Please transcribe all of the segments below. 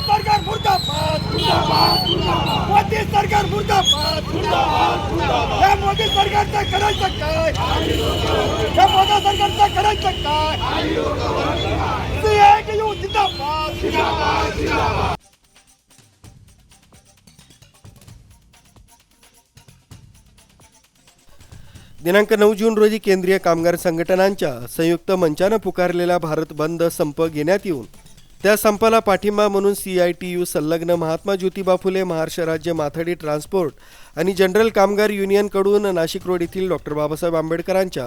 सरकार मोदी सरकार मोदी सरकार मोदी सरकार दिनांक नऊ जून रोजी केंद्रीय कामगार संघटनांच्या संयुक्त मंचानं पुकारलेला भारत बंद संप घेण्यात येऊन त्या संपाला पाठिंबा म्हणून सी आय टी यू संलग्न महात्मा ज्योतिबा फुले महाराष्ट्र राज्य माथाडी ट्रान्सपोर्ट आणि जनरल कामगार युनियनकडून नाशिक रोड येथील डॉक्टर बाबासाहेब आंबेडकरांच्या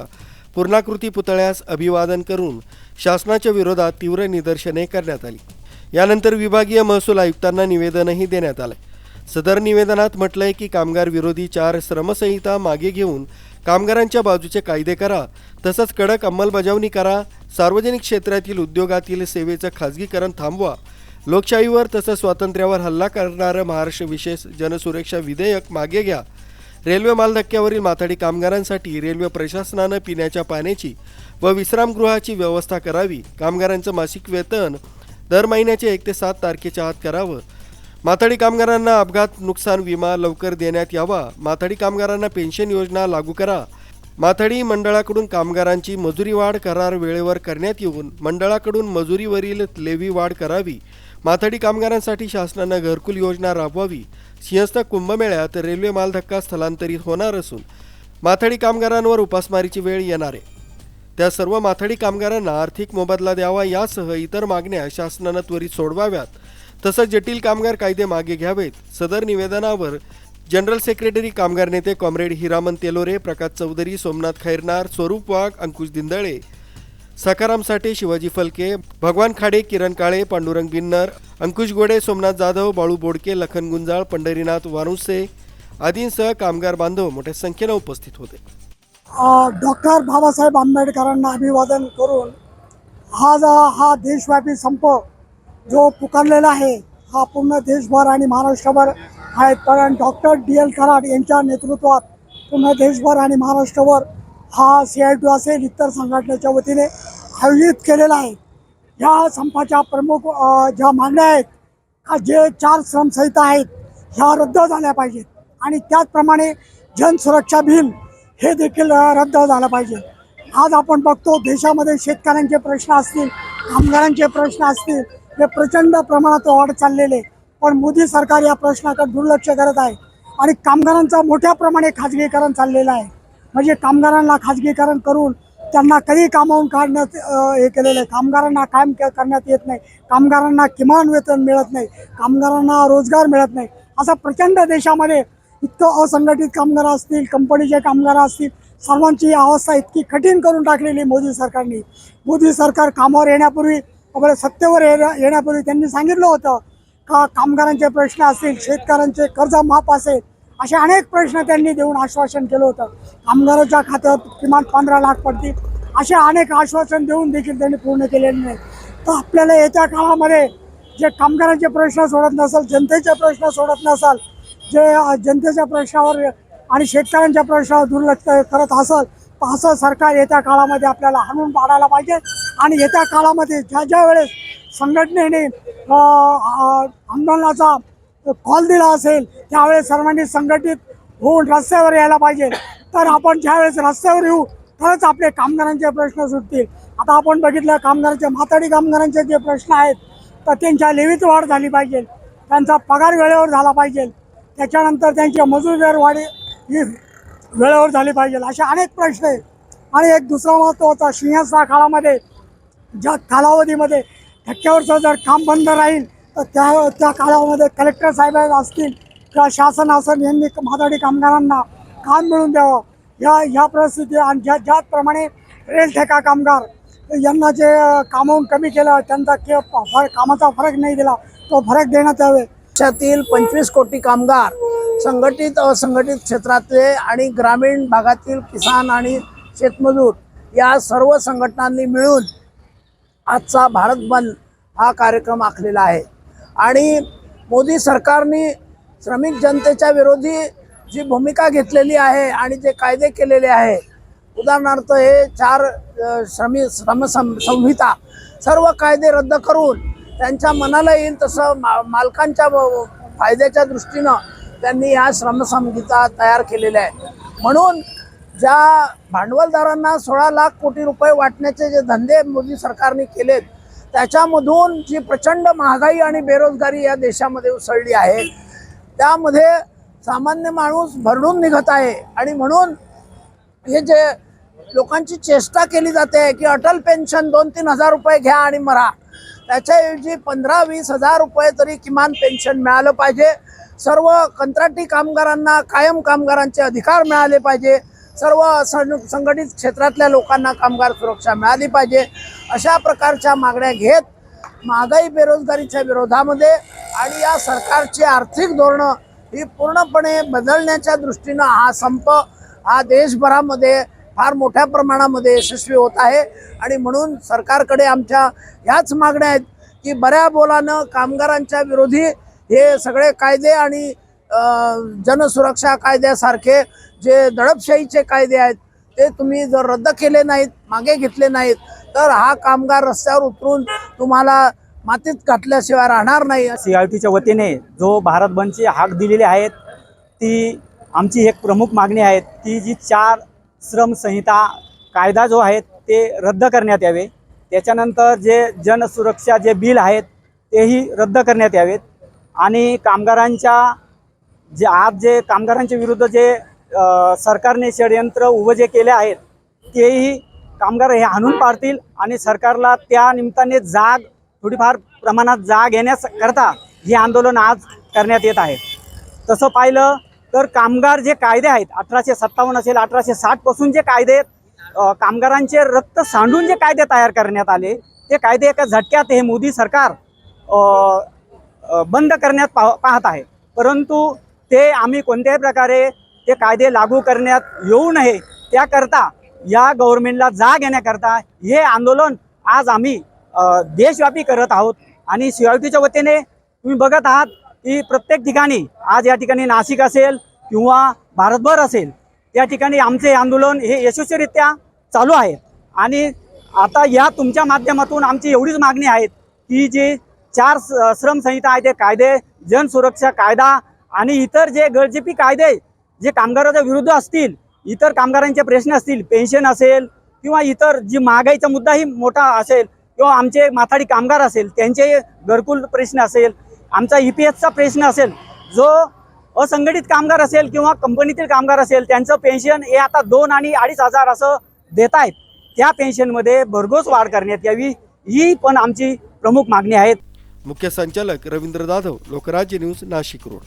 पूर्णाकृती पुतळ्यास अभिवादन करून शासनाच्या विरोधात तीव्र निदर्शने करण्यात आली. यानंतर विभागीय महसूल आयुक्तांना निवेदनही देण्यात आलं सदर निवेदनात म्हटलंय की कामगार विरोधी चार श्रमसंहिता मागे घेऊन कामगारांच्या बाजूचे कायदे करा तसंच कडक अंमलबजावणी करा सार्वजनिक क्षेत्रातील उद्योगातील सेवेचं खाजगीकरण थांबवा. लोकशाहीवर तसंच स्वातंत्र्यावर हल्ला करणारं महाराष्ट्र विशेष जनसुरक्षा विधेयक मागे घ्या. रेल्वे मालधक्क्यावरील माथाडी कामगारांसाठी रेल्वे प्रशासनानं पिण्याच्या पाण्याची व विश्रामगृहाची व्यवस्था करावी. कामगारांचं मासिक वेतन दर महिन्याच्या एक ते सात तारखेच्या आत करावं. माथाडी कामगारांना अपघात नुकसान विमा लवकर देण्यात यावा. माथाडी कामगारांना पेन्शन योजना लागू करा. माथाडी मंडळाकडून कामगारांची मजुरी वाढ करार वेळेवर करण्यात येऊन मंडळाकडून मजुरीवरील लेवी वाढ करावी. माथाडी कामगारांसाठी शासनानं घरकुल योजना राबवावी. सिंहस्थ कुंभमेळ्यात रेल्वे मालधक्का स्थलांतरित होणार असून माथाडी कामगारांवर उपासमारीची वेळ येणार आहे. त्या सर्व माथाडी कामगारांना आर्थिक मोबदला द्यावा यासह इतर मागण्या शासनानं त्वरित सोडवाव्यात. तसंच जटिल कामगार कायदे मागे घ्यावेत. सदर निवेदनावर जनरल सेक्रेटरी कामगार नेते कॉम्रेड हिरामन तेलोरे प्रकाश चौधरी सोमनाथ खैरनार स्वरूप वाघ अंकुश दिंदळे सखाराम साठे शिवाजी फलके भगवान खाडे किरण काळे पांडुरंग बिन्नर अंकुश गोडे सोमनाथ जाधव बाळू बोडके लखन गुंजाळ पंढरीनाथ वानुसे आदींसह कामगार बांधव मोठ्या संख्येनं उपस्थित होते. डॉक्टर बाबासाहेब आंबेडकरांना अभिवादन करून हा जो हा देशव्यापी संप जो पुकारलेला आहे हा पूर्ण देशभर आणि महाराष्ट्रभर आहे. कारण डॉक्टर डी एल कराड यांच्या नेतृत्वात पूर्ण देशभर आणि महाराष्ट्रभर हा सी आय टी असेल इतर संघटनेच्या वतीने आयोजित केलेला आहे. या संपाच्या प्रमुख ज्या मागण्या आहेत का जे चार श्रमसंहिता आहेत ह्या रद्द झाल्या पाहिजेत. आणि त्याचप्रमाणे जनसुरक्षा बिल हे देखील रद्द झालं पाहिजे. आज आपण बघतो देशामध्ये शेतकऱ्यांचे प्रश्न असतील कामगारांचे प्रश्न असतील हे प्रचंड प्रमाणात वाढत चाललेले पण मोदी सरकार या प्रश्नाकडे दुर्लक्ष करत आहे. आणि कामगारांचा मोठ्या प्रमाणे खाजगीकरण चाललेलं आहे. म्हणजे कामगारांना खाजगीकरण करून त्यांना कधी कामावून काढण्यात हे केलेलं आहे. कामगारांना कायम करण्यात येत नाही. कामगारांना किमान वेतन मिळत नाही. कामगारांना रोजगार मिळत नाही. असा प्रचंड देशामध्ये इतकं असंघटित कामगार असतील कंपनीचे कामगार असतील सर्वांची ही अवस्था इतकी कठीण करून टाकलेली मोदी सरकारने. मोदी सरकार कामावर येण्यापूर्वी आपल्या सत्तेवर येण्या- येण्यापूर्वी त्यांनी सांगितलं होतं का कामगारांचे प्रश्न असतील शेतकऱ्यांचे कर्ज माफ असेल असे अनेक प्रश्न त्यांनी देऊन आश्वासन केलं होतं. कामगाराच्या खात्यात किमान पंधरा लाख पडतील असे अनेक आश्वासन देऊन देखील त्यांनी पूर्ण केलेले नाही. तर आपल्याला येत्या काळामध्ये जे कामगारांचे प्रश्न सोडत नसाल जनतेचे प्रश्न सोडत नसाल जे जनतेच्या प्रश्नावर आणि शेतकऱ्यांच्या प्रश्नावर दुर्लक्ष करत असेल असं सरकार येत्या काळामध्ये आपल्याला हाणून पाडायला पाहिजे. आणि येत्या काळामध्ये ज्या ज्या वेळेस संघटनेने आंदोलनाचा कॉल दिला असेल त्यावेळेस सर्वांनी संघटित होऊन रस्त्यावर यायला पाहिजे. तर आपण ज्यावेळेस रस्त्यावर येऊ तरच आपले कामगारांचे प्रश्न सुटतील. आता आपण बघितलं कामगारांचे माथाडी कामगारांचे जे प्रश्न आहेत तर त्यांच्या लेवीत वाढ झाली पाहिजे. त्यांचा पगार वेळेवर झाला पाहिजे. त्याच्यानंतर त्यांची मजूर वाढी ही वेळेवर झाली पाहिजे. असे अनेक प्रश्न आहेत. आणि एक दुसरा महत्त्वाचा सिंहस्था काळामध्ये ज्या कालावधीमध्ये ठक्क्यावरचं जर काम बंद राहील तर त्या त्या काळामध्ये कलेक्टर साहेब असतील किंवा शासन असेल यांनी माथाडी कामगारांना काम मिळवून द्यावं. या ह्या परिस्थिती आणि ज्या ज्याप्रमाणे रेल ठेका कामगार यांना जे कामावून कमी केलं त्यांचा के फरक कामाचा फरक नाही दिला तो फरक देण्यात यावे. देशातील पंचवीस कोटी कामगार संघटित असंघटित क्षेत्रातले आणि ग्रामीण भागातील किसान आणि शेतमजूर या सर्व संघटनांनी मिळून आजचा भारत बंद हा कार्यक्रम आखलेला आहे. आणि मोदी सरकारने श्रमिक जनतेच्या विरोधी जी भूमिका घेतलेली आहे आणि जे कायदे केलेले आहे उदाहरणार्थ हे चार श्रमी श्रम सं- संहिता सर्व कायदे रद्द करून त्यांच्या मनाला येईल तसं मा मालकांच्या फायद्याच्या दृष्टीनं त्यांनी या श्रमसंहिता तयार केलेल्या आहेत म्हणून ज्या भांडवलदारांना सोळा लाख कोटी रुपये वाटण्याचे जे धंदे मोदी सरकारने केलेत त्याच्यामधून जी प्रचंड महागाई आणि बेरोजगारी या देशामध्ये उसळली आहे त्यामध्ये सामान्य माणूस भरडून निघत आहे. आणि म्हणून हे जे लोकांची चेष्टा केली जाते की अटल पेन्शन दोन तीन हजार रुपये घ्या आणि मरा त्याच्याऐवजी पंधरा वीस हजार रुपये तरी किमान पेन्शन मिळालं पाहिजे. सर्व कंत्राटी कामगारांना कायम कामगारांचे अधिकार मिळाले पाहिजे. सर्व सं संघटित क्षेत्रातल्या लोकांना कामगार सुरक्षा मिळाली पाहिजे. अशा प्रकारच्या मागण्या घेत महागाई बेरोजगारीच्या विरोधामध्ये आणि या सरकारची आर्थिक धोरणं ही पूर्णपणे बदलण्याच्या दृष्टीनं हा संप हा देशभरामध्ये फार मोठ्या प्रमाणामध्ये यशस्वी होत आहे. आणि म्हणून सरकारकडे आमच्या ह्याच मागण्या आहेत की बऱ्या बोलानं कामगारांच्या विरोधी हे सगळे कायदे आणि जनसुरक्षा कायद्यासारखे जे दडपशाहीचे कायदे आहेत ते तुम्ही जर रद्द केले नाहीत मागे घेतले नाहीत तर हा कामगार रस्त्यावर उतरून तुम्हाला मातीत घातल्याशिवाय राहणार नाही. सी आय टीच्या वतीने जो भारत बंदची हाक दिलेली आहेत ती आमची एक प्रमुख मागणी आहे ती जी चार श्रम संहिता कायदा जो आहे ते रद्द करण्यात यावे. त्याच्यानंतर जे जनसुरक्षा जे बिल आहेत तेही रद्द करण्यात यावेत. आणि कामगारांच्या जे आज जे कामगारांच्या विरुद्ध जे सरकारने षडयंत्र उभं जे केले आहेत तेही कामगार हे हाणून पाडतील आणि सरकारला त्या निमित्ताने जाग थोडीफार प्रमाणात जाग येण्याकरता हे आंदोलन आज करण्यात येत आहे. तसं पाहिलं तर कामगार जे कायदे आहेत अठराशे सत्तावन्न असेल अठराशे साठपासून जे कायदे कामगारांचे रक्त सांडून जे कायदे तयार करण्यात आले ते कायदे एका झटक्यात हे मोदी सरकार बंद करण्यात पाह पाहत आहे. परंतु ते आम्ही कोणत्याही प्रकारे ते कायदे लागू करण्यात येऊ नये त्याकरता या गव्हर्नमेंटला जाग येण्याकरता हे आंदोलन आज आम्ही देशव्यापी करत आहोत. आणि सीआयटीच्या वतीने तुम्ही बघत आहात की प्रत्येक ठिकाणी आज या ठिकाणी नाशिक असेल किंवा भारतभर असेल या ठिकाणी आमचे आंदोलन हे यशस्वीरित्या चालू आहे. आणि आता या तुमच्या माध्यमातून आमची एवढीच मागणी आहे की जे चार स- श्रमसंहिता आहे ते कायदे जनसुरक्षा कायदा आणि इतर जे गळजेपी कायदे जे कामगाराच्या विरुद्ध असतील इतर कामगारांचे प्रश्न असतील पेन्शन असेल किंवा इतर जी महागाईचा मुद्दाही मोठा असेल किंवा आमचे माथाडी कामगार असेल त्यांचे घरकुल प्रश्न असेल आमचा ई पी एसचा प्रश्न असेल जो असंघटित कामगार असेल किंवा कंपनीतील कामगार असेल त्यांचं पेन्शन हे आता दोन आणि अडीच हजार असं देत आहेत. त्या पेन्शनमध्ये भरघोस वाढ करण्यात यावी ही पण आमची प्रमुख मागणी आहे. मुख्य संचालक रवींद्र जाधव लोकराज्य न्यूज नाशिक रोड.